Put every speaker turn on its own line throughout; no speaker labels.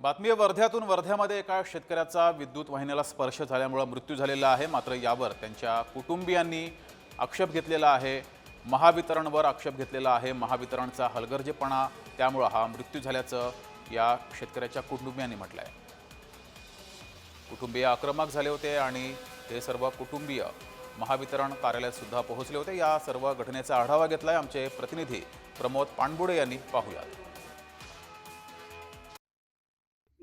बातमी वर्ध्यातून वर्ध्यामध्ये एका शेतकऱ्याचा विद्युत वाहिनीला स्पर्श झाल्यामुळे मृत्यू झालेला आहे. मात्र यावर त्यांच्या कुटुंबियांनी आक्षेप घेतलेला आहे. महावितरणवर आक्षेप घेतलेला आहे. महावितरणचा हलगर्जेपणा त्यामुळं हा मृत्यू झाल्याचं या शेतकऱ्याच्या कुटुंबियांनी म्हटलं आहे कुटुंबीय आक्रमक झाले होते आणि हे सर्व कुटुंबीय महावितरण कार्यालयातसुद्धा पोहोचले होते. या सर्व घटनेचा आढावा घेतला आहे आमचे प्रतिनिधी प्रमोद पाणबुडे यांनी. पाहूयात.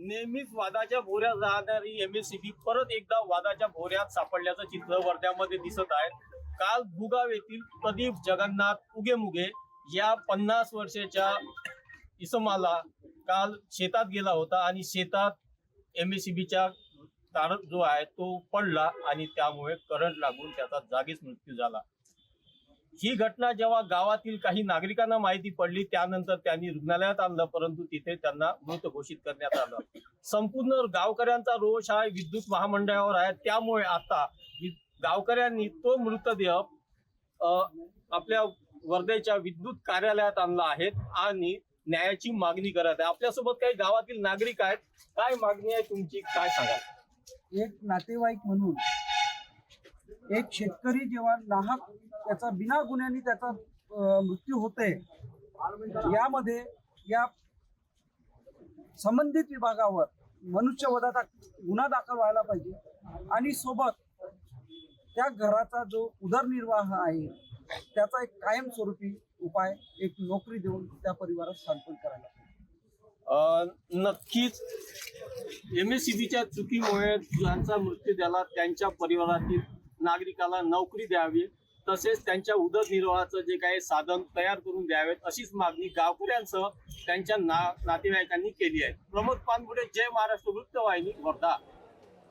नेहमीच वादाच्या भोऱ्यात राहणारी एमएससीबी परत एकदा वादाच्या भोऱ्यात सापडल्याचं चित्र वर्ध्यामध्ये दिसत आहे. काल भुगाव येथील प्रदीप जगन्नाथ उगेमुगे या पन्नास वर्षाच्या इसमाला काल शेतात गेला होता आणि शेतात एमएससीबीच्या तारक जो आहे तो पडला आणि त्यामुळे करंट लागून त्याचा जागीच मृत्यू झाला. ही घटना जेव्हा गावातील काही नागरिकांना माहिती पडली त्यानंतर त्यांनी रुग्णालयात आणलं परंतु तिथे त्यांना मृत घोषित करण्यात आलं. संपूर्ण गावकऱ्यांचा रोष हा विद्युत महामंडळावर आहे. त्यामुळे आता गावकऱ्यांनी तो मृतदेह आपल्या वर्ध्याच्या विद्युत कार्यालयात आणला आहे आणि न्यायाची मागणी करत आहे. आपल्यासोबत काही गावातील नागरिक आहेत. काय मागणी आहे तुमची? काय सांगा
एक नातेवाईक म्हणून एक शेतकरी जेव्हा नाहक त्याचा बिना गुन्ह्याने त्याचा मृत्यू होते यामध्ये या संबंधित विभागावर मनुष्यवधाचा गुन्हा दाखल व्हायला पाहिजे. आणि सोबत त्या घराचा जो उदरनिर्वाह आहे त्याचा एक कायमस्वरूपी उपाय एक नोकरी देऊन त्या परिवारात सांत्वन करायला पाहिजे.
नक्कीच एम एस सी बीच्या चुकीमुळे ज्यांचा मृत्यू झाला त्यांच्या परिवारातील नागरिकाला नोकरी द्यावी तसेच त्यांच्या उदरनिर्वाहाचं जे काही साधन तयार करून द्यावेत अशीच मागणी गावकऱ्यांसह त्यांच्या ना नातेवाईकांनी केली आहे. प्रमोद पानपुढे जय महाराष्ट्र वृत्तवाहिनी वर्धा.